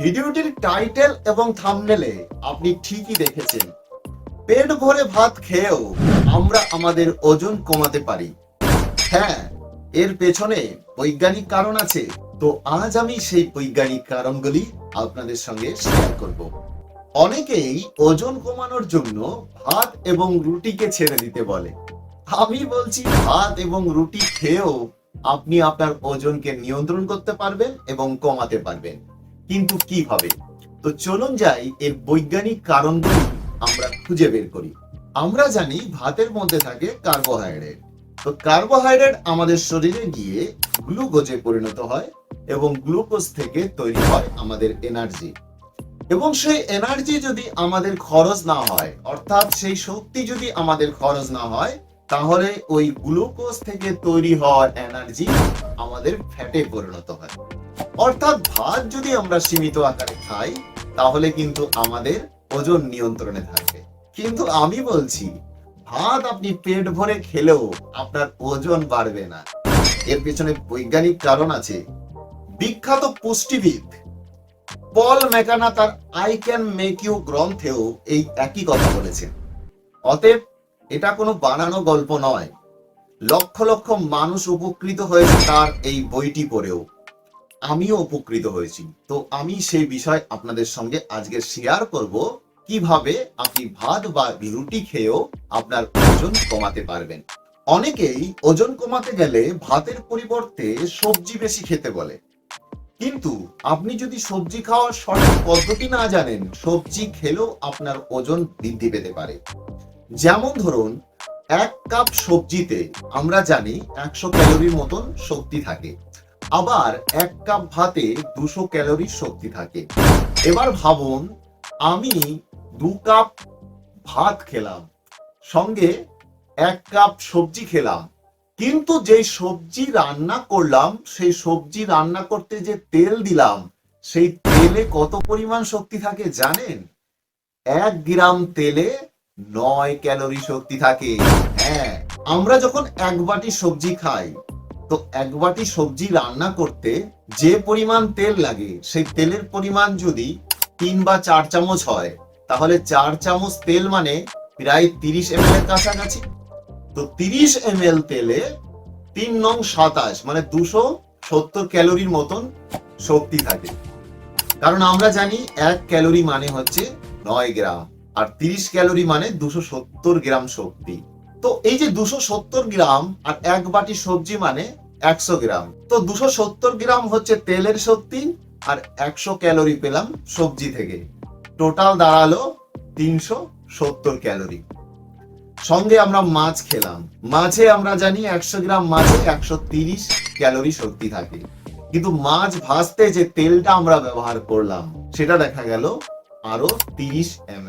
ভিডিওটির টাইটেল এবং থাম্বনেলে আপনি ঠিকই দেখেছেন। পেট ভরে ভাত খেয়েও আমরা আমাদের ওজন কমাতে পারি। হ্যাঁ এর পেছনে বৈজ্ঞানিক কারণ আছে। তো আজ আমি সেই বৈজ্ঞানিক কারণগুলি আপনাদের সঙ্গে শেয়ার করব। অনেকেই ওজন কমানোর জন্য ভাত এবং রুটিকে ছেড়ে দিতে বলে। আমি বলছি ভাত এবং রুটি খেয়েও আপনি আপনার ওজনকে নিয়ন্ত্রণ করতে পারবেন এবং কমাতে পারবেন। কিন্তু কীভাবে তো চলুন যাই, এর বৈজ্ঞানিক কারণগুলি আমরা খুঁজে বের করি। আমরা জানি ভাতের মধ্যে থাকে কার্বোহাইড্রেট। তো কার্বোহাইড্রেট আমাদের শরীরে গিয়ে গ্লুকোজে পরিণত হয় এবং গ্লুকোজ থেকে তৈরি হয় আমাদের এনার্জি। এবং সেই এনার্জি যদি আমাদের খরচ না হয়, অর্থাৎ সেই শক্তি যদি আমাদের খরচ না হয়, তাহলে ওই গ্লুকোজ থেকে তৈরি হওয়ার এনার্জি আমাদের ফ্যাটে পরিণত হয়। অর্থাৎ ভাত যদি আমরা সীমিত আকারে খাই, তাহলে কিন্তু আমাদের ওজন নিয়ন্ত্রণে থাকবে। কিন্তু আমি বলছি, ভাত আপনি পেট ভরে খেলেও আপনার ওজন বাড়বে না। এর পেছনে বৈজ্ঞানিক কারণ আছে। বিখ্যাত পুষ্টিবিদ পল মেকানা তার আই ক্যান মেক ইউ গ্রন্থেও এই একই কথা বলেছেন। অতএব, এটা কোনো বানানো গল্প নয়। লক্ষ লক্ষ মানুষ উপকৃত হয়েছে তার এই বইটি পড়েও। আমিও উপকৃত হয়েছি। তো আমি সেই বিষয় আপনাদের সঙ্গে আজকে শেয়ার করব, কীভাবে আপনি ভাত বা রুটি খেয়েও আপনার ওজন কমাতে পারবেন। অনেকেই ওজন কমাতে গেলে ভাতের পরিবর্তে সবজি বেশি খেতে বলে। কিন্তু আপনি যদি সবজি খাওয়ার সঠিক পদ্ধতি না জানেন, সবজি খেলেও আপনার ওজন বৃদ্ধি পেতে পারে। যেমন ধরুন, এক কাপ সবজিতে আমরা জানি একশো ক্যালোরির মতন শক্তি থাকে। আবার এক কাপ ভাতে দুশো ক্যালোরির শক্তি থাকে। এবার ভাবুন, আমি দু কাপ ভাত খেলাম, সঙ্গে এক কাপ সবজি খেলাম। কিন্তু যে সবজি রান্না করলাম, সেই সবজি রান্না করতে যে তেল দিলাম, সেই তেলে কত পরিমাণ শক্তি থাকে জানেন? এক গ্রাম তেলে নয় ক্যালোরি শক্তি থাকে। হ্যাঁ আমরা যখন এক বাটি সবজি খাই তো এক বাটি সবজি রান্না করতে যে পরিমাণ তেল লাগে, সেই তেলের পরিমাণ যদি তিন বা চার চামচ হয়, তাহলে চার চামচ তেল মানে প্রায় তিরিশ এম এর কাছাকাছি। তো তিরিশ এম এল তেলে তিন নং সাতাশ মানে দুশো সত্তর ক্যালোরির মতন শক্তি থাকে। কারণ আমরা জানি এক ক্যালোরি মানে হচ্ছে নয় গ্রাম, আর তিরিশ ক্যালোরি মানে দুশো সত্তর গ্রাম শক্তি। তো এই যে দুশো সত্তর গ্রাম আর এক বাটি সবজি মানে একশো গ্রাম। তো দুশো সত্তর গ্রাম হচ্ছে তেলের শক্তি আর একশো ক্যালোরি পেলাম সবজি থেকে। টোটাল দাঁড়াল তিনশো সত্তর ক্যালোরি। সঙ্গে আমরা মাছ খেলাম। মাছে আমরা জানি একশো গ্রাম মাছে একশো তিরিশ ক্যালোরি শক্তি থাকে। কিন্তু মাছ ভাজতে যে তেলটা আমরা ব্যবহার করলাম, সেটা দেখা গেল আরও তিরিশ এম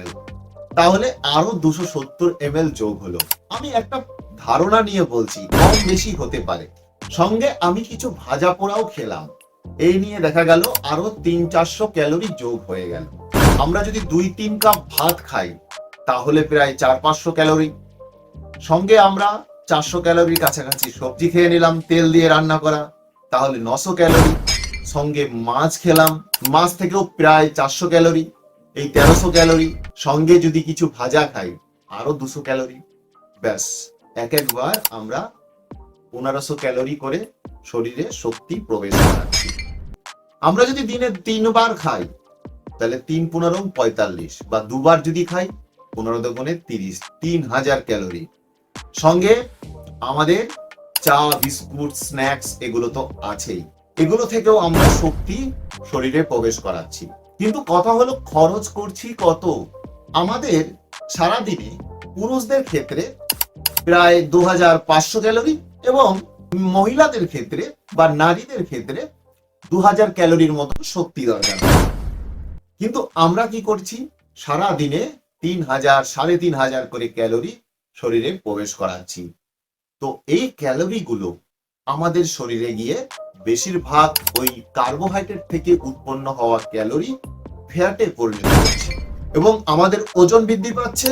তাহলে আরও দুশো সত্তর এম যোগ হলো। আমি একটা ধারণা নিয়ে বলছি, কম বেশি হতে পারে। সঙ্গে আমি কিছু ভাজা পোড়াও খেলাম। এই নিয়ে দেখা গেল আরও তিন চারশো ক্যালোরি যোগ হয়ে গেল। আমরা যদি দুই তিন কাপ ভাত খাই, তাহলে প্রায় চার পাঁচশো ক্যালোরি। সঙ্গে আমরা চারশো ক্যালোরির কাছাকাছি সবজি খেয়ে নিলাম, তেল দিয়ে রান্না করা। তাহলে নশো ক্যালোরি। সঙ্গে মাছ খেলাম, মাছ থেকেও প্রায় চারশো ক্যালোরি। এই তেরোশো ক্যালোরি সঙ্গে যদি কিছু ভাজা খাই, আরও দুশো ক্যালোরি। ব্যাস, এক একবার আমরা পনেরোশো ক্যালোরি করে শরীরে শক্তি প্রবেশ করাচ্ছি। আমরা যদি দিনে তিনবার খাই, তাহলে তিন পনেরো পঁয়তাল্লিশ বা দুবার যদি খাই, পনেরো দোকানে তিরিশ, তিন হাজার ক্যালোরি। সঙ্গে আমাদের চা, বিস্কুট, স্ন্যাক্স এগুলো তো আছেই। এগুলো থেকেও আমরা শক্তি শরীরে প্রবেশ করাচ্ছি। কিন্তু কথা হলো খরচ করছি কত? আমাদের সারাদিনে পুরুষদের ক্ষেত্রে প্রায় দু হাজার পাঁচশো ক্যালোরি এবং মহিলাদের ক্ষেত্রে বা নারীদের ক্ষেত্রে দু হাজার ক্যালোরির মতো শক্তি দরকার। কিন্তু আমরা কি করছি? সারা দিনে তিন হাজার সাড়ে তিন হাজার করে ক্যালোরি শরীরে প্রবেশ করাচ্ছি। তো এই ক্যালোরিগুলো আমাদের শরীরে গিয়ে বেশিরভাগ ওই কার্বোহাইড্রেট থেকে উৎপন্ন হওয়া ক্যালোরি ফ্যাটে পরিণত হচ্ছে এবং আমাদের ওজন বৃদ্ধি পাচ্ছে।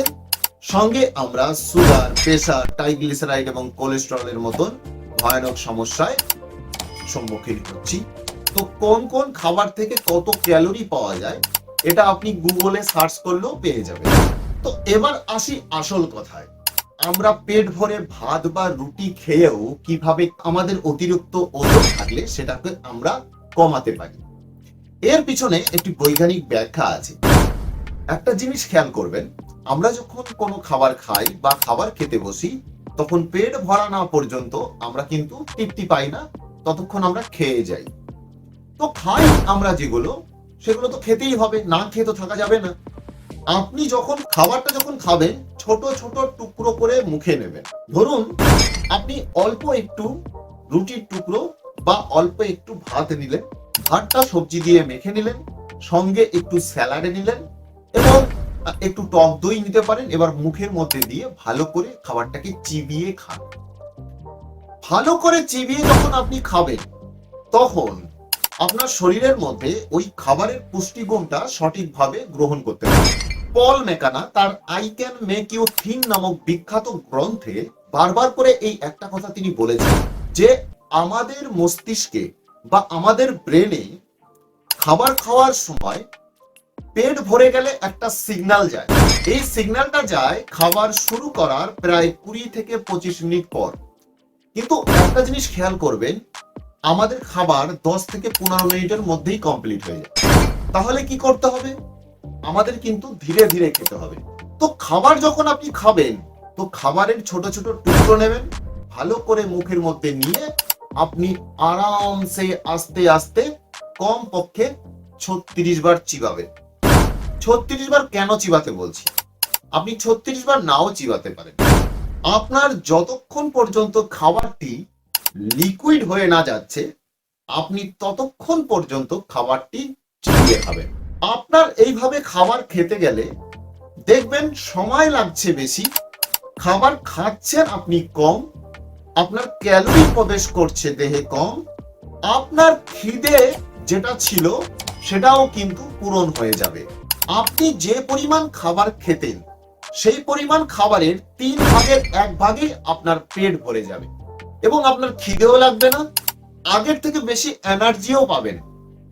সঙ্গে আমরা সুগার প্রেসার ট্রাইগ্লিসারাইড এবং কোলেস্টেরলের মতন ভয়ানক সমস্যায় সম্মুখীন হচ্ছি। তো কোন কোন খাবার থেকে কত ক্যালোরি পাওয়া যায়, এটা আপনি গুগলে সার্চ করলেও পেয়ে যাবেন। তো এবার আসি আসল কথায়। আমরা পেট ভরে ভাত বা রুটি খেয়েও কীভাবে আমাদের অতিরিক্ত ওজন থাকলে সেটাকে আমরা কমাতে পারি? এর পিছনে একটি বৈজ্ঞানিক ব্যাখ্যা আছে। একটা জিনিস খেয়াল করবেন, আমরা যখন কোনো খাবার খাই বা খাবার খেতে বসি, তখন পেট ভরা না পর্যন্ত আমরা কিন্তু তৃপ্তি পাই না, ততক্ষণ আমরা খেয়ে যাই। তো খাই আমরা যেগুলো, সেগুলো তো খেতেই হবে, না খেয়ে তো থাকা যাবে না। আপনি যখন খাবারটা যখন খাবেন, ছোট ছোট টুকরো করে মুখে নেবেন। ধরুন, আপনি অল্প একটু রুটির টুকরো বা অল্প একটু ভাত নিলেন, ভাতটা সবজি দিয়ে মেখে নিলেন, সঙ্গে একটু স্যালাডে নিলেন এবং একটু টক দই নিতে পারেন, এবার মুখের মধ্যে দিয়ে ভালো করে খাবারটাকে চিবিয়ে খান। ভালো করে চিবিয়ে যখন আপনি খাবেন, তখন আপনার শরীরের মধ্যে ওই খাবারের পুষ্টিগুণটা সঠিকভাবে গ্রহণ করতে পারে। পল মেকানা তার I can make you thin নামক বিখ্যাত গ্রন্থে বারবার করে এই একটা কথা তিনি বলেছেন যে আমাদের মস্তিষ্কে বা আমাদের ব্রেনে খাবার খাওয়ার সময় পেট ভরে গেলে একটা সিগন্যাল যায়। এই সিগন্যালটা যায় খাবার শুরু করার প্রায় কুড়ি থেকে পঁচিশ মিনিট পর। কিন্তু একটা জিনিস খেয়াল করবেন আমাদের খাবার দশ থেকে পনেরো মিনিটের মধ্যেই কমপ্লিট হয়ে যায়। তাহলে কি করতে হবে? আমাদের কিন্তু ধীরে ধীরে খেতে হবে। তো খাবার যখন আপনি খাবেন, তো খাবারের ছোট ছোট টুকরো নেবেন, ভালো করে মুখের মধ্যে নিয়ে আপনি আরামসে আস্তে আস্তে কম পক্ষে ছত্রিশ বার চিবাবেন। ছত্রিশ বার কেন চিবাতে বলছি? আপনি ছত্রিশ বার নাও চিবাতে পারেন। আপনার যতক্ষণ পর্যন্ত খাবারটি লিকুইড হয়ে না যাচ্ছে, আপনি ততক্ষণ পর্যন্ত খাবারটি চিবিয়ে খাবেন। আপনার এইভাবে খাবার খেতে গেলে দেখবেন সময় লাগছে বেশি, খাবার খাচ্ছেন আপনি কম, আপনার ক্যালোরি প্রবেশ করছে দেহে কম, আপনার খিদে যেটা ছিল সেটাও কিন্তু পূরণ হয়ে যাবে। আপনি যে পরিমাণ খাবার খেতেন, সেই পরিমাণ খাবারের তিন ভাগের এক ভাগে আপনার পেট ভরে যাবে। এবং আপনার খিদেও লাগবে না, আগের থেকে বেশি এনার্জিও পাবেন।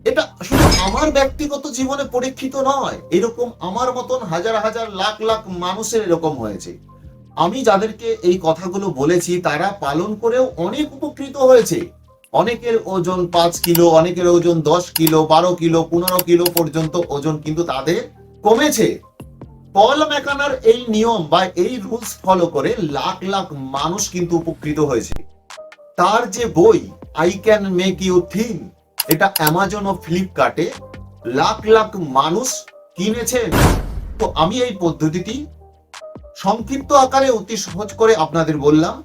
এটা শুধু আমার ব্যক্তিগত জীবনে পরীক্ষিত নয়, এরকম আমার মতন হাজার হাজার লাখ লাখ মানুষের এরকম হয়েছে। আমি যাদেরকে এই কথাগুলো বলেছি, তারা পালন করেও অনেক উপকৃত হয়েছে। অনেকের ওজন পাঁচ কিলো, অনেকের ওজন দশ কিলো, বারো কিলো, পনেরো কিলো পর্যন্ত ওজন কিন্তু তাদের কমেছে। পল ম্যাকানার এই নিয়ম বা এই রুলস ফলো করে লাখ লাখ মানুষ কিন্তু উপকৃত হয়েছে। তার যে বই I can make you thin এটা অ্যামাজন ও ফ্লিপকার্টে লাখ লাখ মানুষ কিনেছেন। তো আমি এই পদ্ধতিটি সংক্ষিপ্ত আকারে অতি সহজ করে আপনাদের বললাম।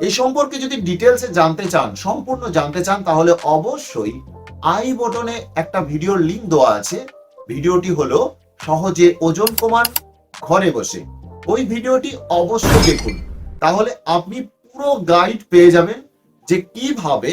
এই সম্পর্কে যদি ডিটেলসে জানতে চান, সম্পূর্ণ জানতে চান, তাহলে অবশ্যই আই বটনে একটা ভিডিওর লিংক দেওয়া আছে। ভিডিওটি হলো সহজে ওজন কমান, ঘরে বসে। ওই ভিডিওটি অবশ্যই দেখুন। তাহলে আপনি পুরো গাইড পেয়ে যাবেন। যে কীভাবে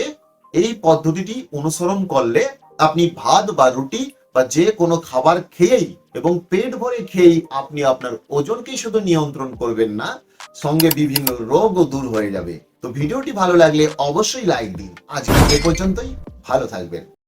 এই পদ্ধতিটি অনুসরণ করলে আপনি ভাত বা রুটি বা যে কোনো খাবার খেয়েই এবং পেট ভরে খেয়েই আপনি আপনার ওজনকে শুধু নিয়ন্ত্রণ করবেন না, সঙ্গে বিভিন্ন রোগও দূর হয়ে যাবে। তো ভিডিওটি ভালো লাগলে অবশ্যই লাইক দিন। আজকে এ পর্যন্তই। ভালো থাকবেন।